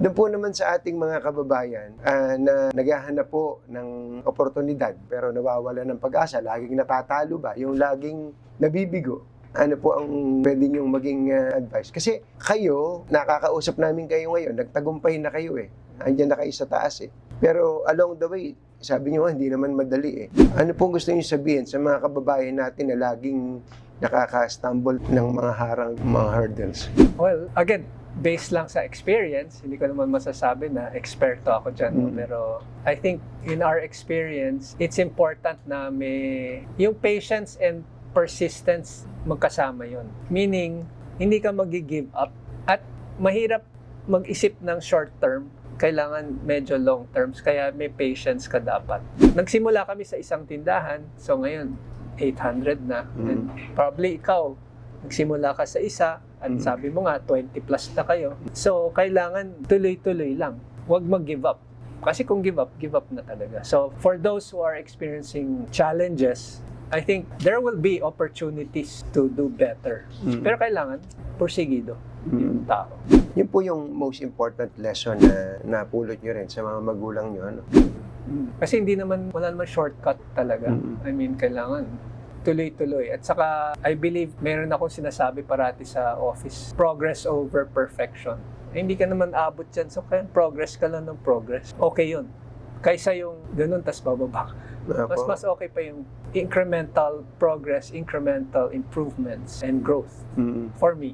Doon po naman sa ating mga kababayan ah, na naghahanap po ng oportunidad pero nawawala ng pag-asa, laging natatalo ba, yung laging nabibigo, ano po ang pwede niyong maging ah, advice? Kasi kayo, nakakausap namin kayo ngayon, nagtagumpay na kayo eh. Andiyan na kayo sa taas eh. Pero along the way, sabi niyo hindi naman madali eh. Ano pong gusto niyo sabihin sa mga kababayan natin na laging nakaka-stumble ng mga harang, mga hurdles? Well, again, based lang sa experience, hindi ko naman masasabi na eksperto ako dyan. Mm. Pero I think in our experience, it's important na may yung patience and persistence magkasama yon. Meaning, hindi ka magi-give up at mahirap mag-isip ng short term kailangan medyo long terms, kaya may patience ka dapat. Nagsimula kami sa isang tindahan, so ngayon, 800 na. And probably ikaw, nagsimula ka sa isa, at Mm. sabi mo nga, 20 plus na kayo. So, kailangan tuloy-tuloy lang. Huwag mag-give up. Kasi kung give up, give up na talaga. So, for those who are experiencing challenges, I think there will be opportunities to do better. Mm. Pero kailangan, porsigido yung tao. Yun po yung most important lesson na napulot nyo rin sa mga magulang nyo. Ano? Kasi hindi naman, wala naman shortcut talaga. Mm. I mean, kailangan tuloy-tuloy. At saka, I believe, meron akong sinasabi parati sa office, progress over perfection. Eh, hindi ka naman abot dyan, so kaya progress ka lang ng progress. Okay yun. Kaysa yung ganun, tas bababa. Mas mas okay pa yung incremental progress, incremental improvements, and growth Mm. for me.